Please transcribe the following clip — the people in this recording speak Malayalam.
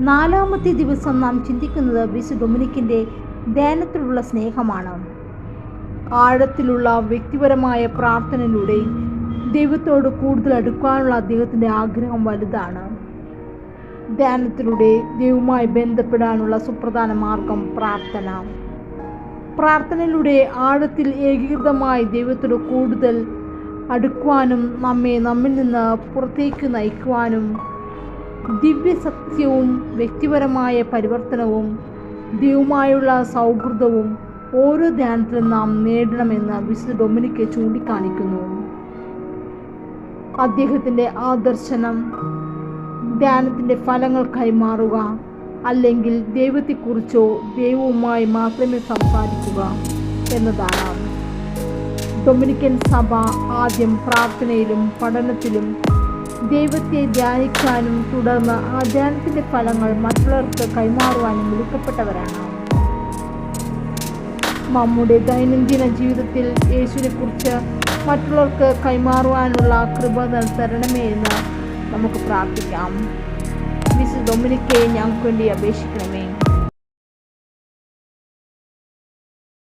നാലാമത്തെ ദിവസം നാം ചിന്തിക്കുന്നത് വിശു ഡൊമിനിക്കിന്റെ ധ്യാനത്തിലുള്ള സ്നേഹമാണ്. ആഴത്തിലുള്ള വ്യക്തിപരമായ പ്രാർത്ഥനയിലൂടെ ദൈവത്തോട് കൂടുതൽ അടുക്കാനുള്ള അദ്ദേഹത്തിന്റെ ആഗ്രഹം വലുതാണ്. ധ്യാനത്തിലൂടെ ദൈവവുമായി ബന്ധപ്പെടാനുള്ള സുപ്രധാന മാർഗം പ്രാർത്ഥന. പ്രാർത്ഥനയിലൂടെ ആഴത്തിൽ ഏകീകൃതമായി ദൈവത്തോട് കൂടുതൽ അടുക്കുവാനും നമ്മെ നമ്മിൽ നിന്ന് പുറത്തേക്ക് നയിക്കുവാനും ദിവ്യസത്യവും വ്യക്തിപരമായ പരിവർത്തനവും ദൈവമായുള്ള സൗഹൃദവും ഓരോ ധ്യാനത്തിലും നാം നേടണമെന്ന് വിശുദ്ധ ഡൊമിനിക്ക് ചൂണ്ടിക്കാണിക്കുന്നു. അദ്ദേഹത്തിന്റെ ആ ദർശനം ധ്യാനത്തിന്റെ ഫലങ്ങൾ കൈമാറുക അല്ലെങ്കിൽ ദൈവത്തെക്കുറിച്ചോ ദൈവവുമായി മാത്രമേ സംസാരിക്കുക എന്നതാണ്. ഡൊമിനിക്കൻ സഭ ആദ്യം പ്രാർത്ഥനയിലും പഠനത്തിലും ദൈവത്തെ ധ്യാനിക്കാനും തുടർന്ന് ആ ധ്യാനത്തിന്റെ ഫലങ്ങൾ മറ്റുള്ളവർക്ക് കൈമാറുവാനും വിളിക്കപ്പെട്ടവരാണ്. നമ്മുടെ ദൈനംദിന ജീവിതത്തിൽ യേശുവിനെക്കുറിച്ച് മറ്റുള്ളവർക്ക് കൈമാറുവാനുള്ള കൃപ തരണമേ എന്ന് നമുക്ക് പ്രാർത്ഥിക്കാം. മിസ് ഡൊമിനിക്കെ ഞങ്ങൾക്ക് വേണ്ടി അപേക്ഷിക്കണം.